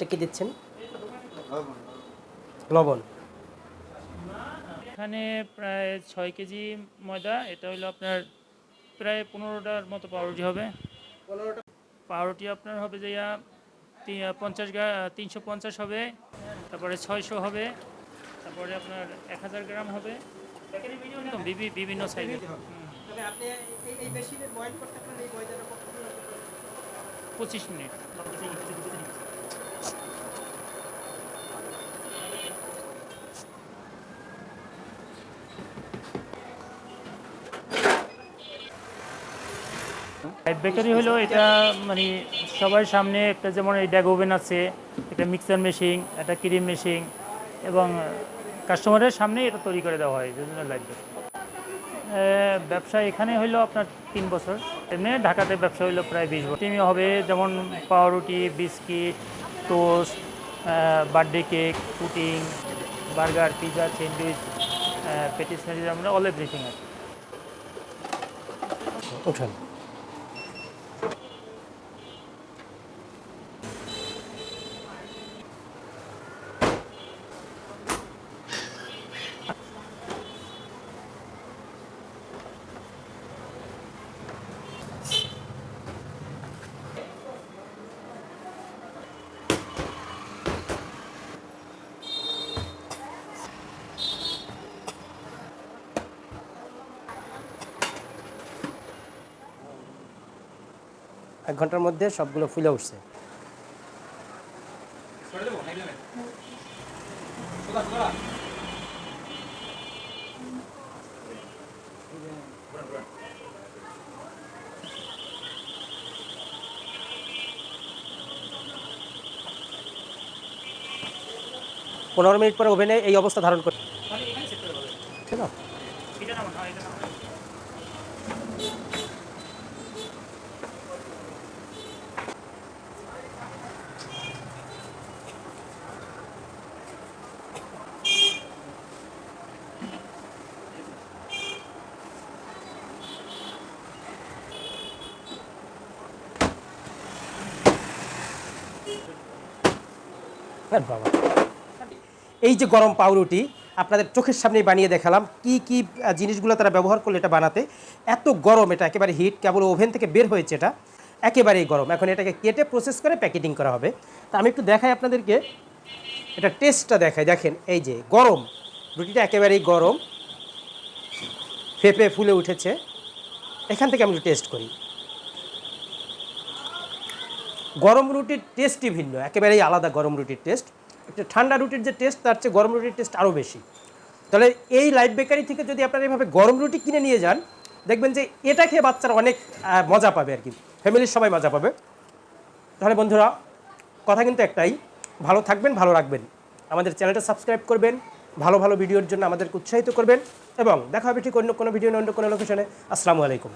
এটা কি দিচ্ছেন? লবণ। এখানে প্রায় ছয় কেজি ময়দা এটা হলো আপনার প্রায় পনেরোটার মতো পাউরুটি হবে। পাউরুটি আপনার হবে যে পঞ্চাশ তিনশো পঞ্চাশ হবে তারপরে ছয়শো হবে তারপরে আপনার এক হাজার গ্রাম হবে। বিভিন্ন সাইজের। পঁচিশ আপনি এই মেশিনের বয়েল করতে আপনার এই ময়দাটা পঁচিশ মিনিট বেকারি হলো এটা মানে সবার সামনে একটা যেমন এই ড্যাগ ওভেন আছে, একটা মিক্সার মেশিন একটা ক্রিম মেশিন এবং কাস্টমারের সামনে এটা তৈরি করে দেওয়া হয় বিভিন্ন লাগবে ব্যবসা এখানে হইল আপনার তিন বছর। এমনি ঢাকাতে ব্যবসা হইল প্রায় বিশ বছর। টিমি হবে যেমন পাউরুটি, biscuit, toast birthday cake pudding burger, pizza, sandwich patties ফ্যাটিস আমরা অল এভরিথিং আছে। এক ঘণ্টার মধ্যে সবগুলো ফুলে উঠছে। পনেরো মিনিট পরে ওভেনে এই অবস্থা ধারণ করে ঠিক আছে? বাবা। এই যে গরম পাউরুটি, আপনাদের চোখের সামনে বানিয়ে দেখালাম, কি কি জিনিসগুলো তারা ব্যবহার করল এটা বানাতে। এত গরম এটা, একেবারে হিট, কেবল ওভেন থেকে বের হয়েছে এটা। একেবারেই গরম। এখন এটাকে কেটে প্রসেস করে প্যাকেটিং করা হবে। তা আমি একটু দেখাই আপনাদেরকে, এটা টেস্টটা দেখাই। দেখেন, এই যে গরম, রুটিটা একেবারেই গরম। ফেপে ফুলে উঠেছে। এখান থেকে আমি টেস্ট করি। গরম রুটির টেস্টই ভিন্ন, একেবারেই আলাদা গরম রুটির টেস্ট। একটা ঠান্ডা রুটির যে টেস্ট, তার চেয়ে গরম রুটির টেস্ট আরও বেশি। তাহলে এই লাইট বেকারি থেকে যদি আপনারা এভাবে গরম রুটি কিনে নিয়ে যান, দেখবেন যে এটা খেয়ে বাচ্চারা অনেক মজা পাবে আর কি। ফ্যামিলির সবাই মজা পাবে। তাহলে বন্ধুরা, কথা কিন্তু একটাই, ভালো থাকবেন, ভালো রাখবেন। আমাদের চ্যানেলটা সাবস্ক্রাইব করবেন, ভালো ভালো ভিডিওর জন্য আমাদেরকে উৎসাহিত করবেন, এবং দেখা হবে ঠিক অন্য কোনো ভিডিও, অন্য কোনো লোকেশনে আসসালামু আলাইকুম।